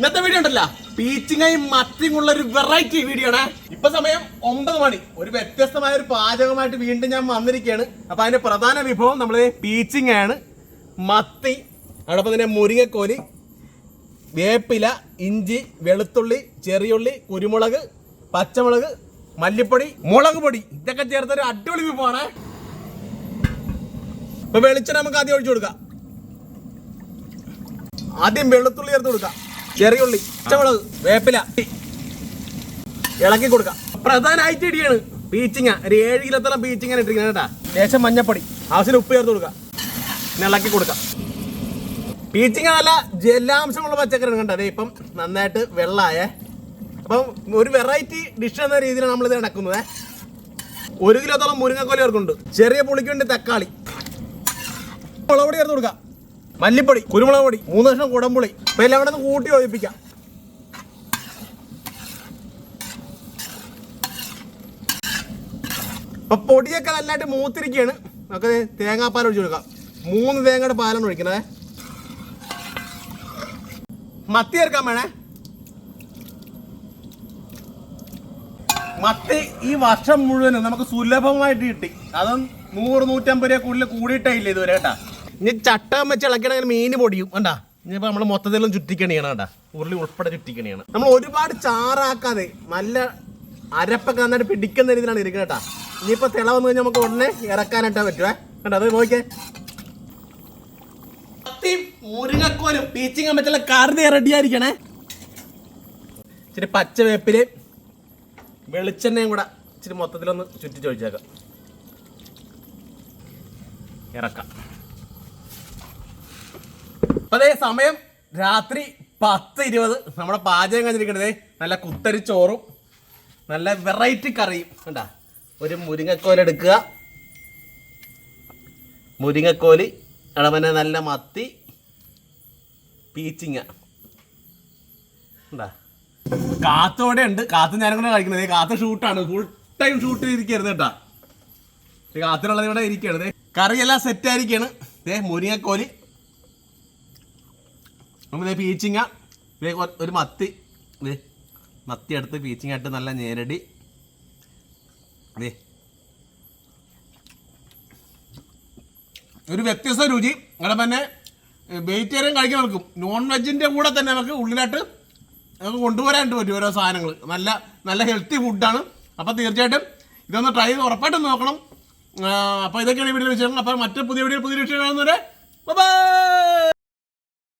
ഇന്നത്തെ വീഡിയോ ഉണ്ടല്ല. പീച്ചിങ്ങയും മത്തിയും ഉള്ള ഒരു വെറൈറ്റി വീഡിയോ ആണ്. ഇപ്പൊ സമയം ഒമ്പത് മണി. ഒരു വ്യത്യസ്തമായ ഒരു പാചകമായിട്ട് വീണ്ടും ഞാൻ വന്നിരിക്കുകയാണ്. അപ്പൊ അതിന്റെ പ്രധാന വിഭവം നമ്മൾ പീച്ചിങ് ആണ്. മത്തി അതോടൊപ്പം തന്നെ മുരിങ്ങക്കോലി വേപ്പില ഇഞ്ചി വെളുത്തുള്ളി ചെറിയുള്ളി കുരുമുളക് പച്ചമുളക് മല്ലിപ്പൊടി മുളക് പൊടി. ഇതൊക്കെ ചേർത്ത ഒരു അടിപൊളി വിഭവമാണ്. ഇപ്പൊ വെളിച്ചെണ്ണ നമുക്ക് ആദ്യം ഒഴിച്ചു കൊടുക്കാം. ആദ്യം വെളുത്തുള്ളി ചേർത്ത് കൊടുക്കാം. ചെറിയുള്ളി പച്ചമുളക് വേപ്പില. ഇളക്കി കൊടുക്കാം. പ്രധാനമായിട്ട് ഇടിയാണ് ബീച്ചിങ്ങ ഒരു ഏഴ് കിലോത്തോളം ബീച്ചിങ്ങനെ ഇട്ടിരിക്കുന്നത് കേട്ടാ. ലേശം മഞ്ഞപ്പൊടി. ആവശ്യത്തിന് ഉപ്പ് ചേർത്ത് കൊടുക്കാം. പിന്നെ ഇളക്കി കൊടുക്കാം. ബീച്ചിങ്ങ നല്ല ജലാംശമുള്ള പച്ചക്കറി കണ്ടോ അതെ ഇപ്പം നന്നായിട്ട് വെള്ളമായേ അപ്പം ഒരു വെറൈറ്റി ഡിഷ് എന്ന രീതിയിലാണ് നമ്മളിത് നടക്കുന്നത് ഒരു കിലോത്തോളം മുരിങ്ങക്കോല ചേർക്കുന്നുണ്ട്. ചെറിയ പുളിക്ക് വേണ്ടി തക്കാളി. മുളപൊടി പൊടി ചേർത്ത് കൊടുക്കാം. മല്ലിപ്പൊടി കുരുമുളക് പൊടി മൂന്ന് കഷ്ണം കുടംപുളി ഇപ്പൊ എല്ലാം കൂടെ ഒന്ന് കൂട്ടി ഒഴിപ്പിക്കാം അപ്പൊ പൊടിയൊക്കെ നല്ലതായിട്ട് മൂത്തിരിക്കുകയാണ് നമുക്ക് തേങ്ങാപ്പാൽ ഒഴിച്ചു കൊടുക്കാം. മൂന്ന് തേങ്ങയുടെ പാലാണ് ഒഴിക്കണേ മത്തി ചേർക്കാൻ വേണേ. മത്തി ഈ വർഷം മുഴുവനും നമുക്ക് സുലഭമായിട്ട് കിട്ടി. അതും നൂറ് നൂറ്റമ്പത് രൂപ കൂടുതൽ കൂടിയിട്ടേ ഇല്ല ഇതുവരെ കേട്ടാ. ഇനി ചട്ടം വെച്ച് മീൻ പൊടിയും. കണ്ടാ? ഇനിയിപ്പോ നമ്മൾ മൊത്തത്തിലും ചുറ്റിക്കണിയാണ് കേട്ടാ ഉരുളി ഉൾപ്പെടെ ചുറ്റിക്കണിയാണ്. നമ്മൾ ഒരുപാട് ചാറാക്കാതെ നല്ല അരപ്പൊക്കെ നന്നായിട്ട് പിടിക്കുന്ന രീതിയിലാണ് ഇരിക്കുന്നത് കേട്ടാ ഇനിയിപ്പോ തിളവന്ന് കഴിഞ്ഞാൽ നമുക്ക് ഉടനെ ഇറക്കാനായിട്ടാ പറ്റുവേ. കണ്ടാ അത് നോക്കിയേ. മത്തിയും മുരിങ്ങക്കോലും പീച്ചിങ്ങ മറ്റുള്ള കറി റെഡി ആയിരിക്കണേ. ഇച്ചിരി പച്ച വേപ്പിൽ വെളിച്ചെണ്ണയും കൂടെ ഇച്ചിരി മൊത്തത്തിലൊന്ന് ചുറ്റി ചോദിച്ചേക്കാം ഇറക്കാം. അതേ സമയം രാത്രി പത്ത് ഇരുപത് നമ്മുടെ പാചകം കഴിഞ്ഞിരിക്കണത് നല്ല കുത്തരി ചോറും നല്ല വെറൈറ്റി കറിയും. കണ്ടാ? ഒരു മുരിങ്ങക്കോൽ എടുക്കുക. മുരിങ്ങക്കോൽ അടവനെ നല്ല മത്തി പീച്ചിങ്ങ. കാത്തോടെ ഉണ്ട്. കാത്ത് ഞാനും കൂടെ കഴിക്കുന്നത് കാത്ത് ഷൂട്ടാണ്. ഫുൾ ടൈം ഷൂട്ട് ചെയ്തിരിക്കരുത് കേട്ടാ. കാത്തിനുള്ളത് ഇവിടെ ഇരിക്കുകയാണ് ദേ കറിയെല്ലാം സെറ്റ് ആയിരിക്കാണ് ദേ മുരിങ്ങക്കോലി ദേ പീച്ചിങ്ങ ഒരു മത്തി. മത്തി എടുത്ത് പീച്ചിങ്ങ ഇട്ട് നല്ല നേരടി ദേ ഒരു വ്യത്യസ്ത രുചി. അവിടെ തന്നെ വെജിറ്റേറിയൻ കഴിക്കാൻ കഴിക്കുന്നവർക്കും നോൺ വെജിന്റെ കൂടെ തന്നെ നമുക്ക് ഉള്ളിലായിട്ട് നമുക്ക് കൊണ്ടുവരാനായിട്ട് പറ്റും ഓരോ സാധനങ്ങൾ നല്ല നല്ല ഹെൽത്തി ഫുഡാണ് അപ്പോൾ തീർച്ചയായിട്ടും ഇതൊന്ന് ട്രൈ ചെയ്ത് ഉറപ്പായിട്ടും നോക്കണം. അപ്പോൾ ഇതൊക്കെയാണ് വീഡിയോ വിഷയങ്ങൾ അപ്പോൾ മറ്റു പുതിയ വീഡിയോ പുതിയ വിഷയങ്ങൾ ബൈ